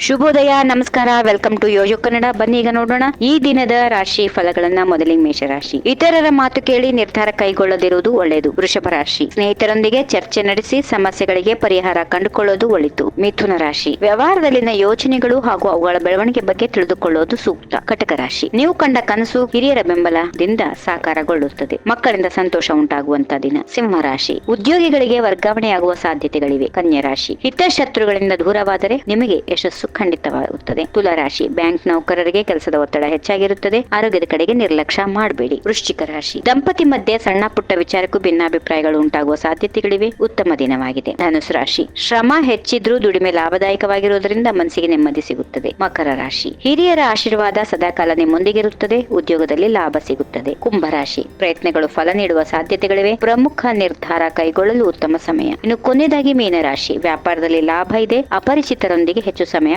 ಶುಭೋದಯ, ನಮಸ್ಕಾರ welcome to ಯೋಜೋ Kannada ಬನ್ನಿ ಈಗ ನೋಡೋಣ. ಈ ದಿನದ ರಾಶಿ ಫಲಗಳನ್ನ ಮೊದಲಿಗೆ ಮೇಷರಾಶಿ. ಇತರರ ಮಾತು ಕೇಳಿ ನಿರ್ಧಾರ ಕೈಗೊಳ್ಳದಿರುವುದು ಒಳ್ಳೆಯದು. ವೃಷಭ ರಾಶಿ. ಸ್ನೇಹಿತರೊಂದಿಗೆ ಚರ್ಚೆ ನಡೆಸಿ ಸಮಸ್ಯೆಗಳಿಗೆ ಪರಿಹಾರ ಕಂಡುಕೊಳ್ಳೋದು ಒಳಿತು. ಮಿಥುನ ರಾಶಿ. ವ್ಯವಹಾರದಲ್ಲಿನ ಯೋಜನೆಗಳು ಹಾಗೂ ಅವುಗಳ ಬೆಳವಣಿಗೆ ಬಗ್ಗೆ ತಿಳಿದುಕೊಳ್ಳೋದು ಸೂಕ್ತ. ಕಟಕ ರಾಶಿ. ನೀವು ಕಂಡ ಕನಸು ಹಿರಿಯರ ಬೆಂಬಲದಿಂದ ಸಾಕಾರಗೊಳ್ಳುತ್ತದೆ. ಮಕ್ಕಳಿಂದ ಸಂತೋಷ ಉಂಟಾಗುವಂತ ದಿನ. ಸಿಂಹ ರಾಶಿ. ಉದ್ಯೋಗಿಗಳಿಗೆ ವರ್ಗಾವಣೆಯಾಗುವ ಸಾಧ್ಯತೆಗಳಿವೆ. ಕನ್ಯಾ ರಾಶಿ. ಹಿತಶತ್ರುಗಳಿಂದ ದೂರವಾದರೆ ನಿಮಗೆ ಯಶಸ್ಸು ಖಂಡಿತವಾಗುತ್ತದೆ. ತುಲಾರಾಶಿ ಬ್ಯಾಂಕ್ ನೌಕರರಿಗೆ ಕೆಲಸದ ಒತ್ತಡ ಹೆಚ್ಚಾಗಿರುತ್ತದೆ. ಆರೋಗ್ಯದ ಕಡೆಗೆ ನಿರ್ಲಕ್ಷ್ಯ ಮಾಡಬೇಡಿ. ವೃಶ್ಚಿಕ ರಾಶಿ. ದಂಪತಿ ಮಧ್ಯೆ ಸಣ್ಣ ಪುಟ್ಟ ವಿಚಾರಕ್ಕೂ ಭಿನ್ನಾಭಿಪ್ರಾಯಗಳು ಉಂಟಾಗುವ ಸಾಧ್ಯತೆಗಳಿವೆ. ಉತ್ತಮ ದಿನವಾಗಿದೆ. ಧನುಸು ರಾಶಿ. ಶ್ರಮ ಹೆಚ್ಚಿದ್ರೂ ದುಡಿಮೆ ಲಾಭದಾಯಕವಾಗಿರುವುದರಿಂದ ಮನಸ್ಸಿಗೆ ನೆಮ್ಮದಿ ಸಿಗುತ್ತದೆ. ಮಕರ ರಾಶಿ. ಹಿರಿಯರ ಆಶೀರ್ವಾದ ಸದಾಕಾಲ ನಿಮ್ಮೊಂದಿಗಿರುತ್ತದೆ ಉದ್ಯೋಗದಲ್ಲಿ ಲಾಭ ಸಿಗುತ್ತದೆ. ಕುಂಭರಾಶಿ ಪ್ರಯತ್ನಗಳು ಫಲ ನೀಡುವ ಸಾಧ್ಯತೆಗಳಿವೆ. ಪ್ರಮುಖ ನಿರ್ಧಾರ ಕೈಗೊಳ್ಳಲು ಉತ್ತಮ ಸಮಯ. ಇನ್ನು ಕೊನೆಯದಾಗಿ ಮೀನರಾಶಿ. ವ್ಯಾಪಾರದಲ್ಲಿ ಲಾಭ ಇದೆ. ಅಪರಿಚಿತರೊಂದಿಗೆ ಹೆಚ್ಚು ಸಮಯ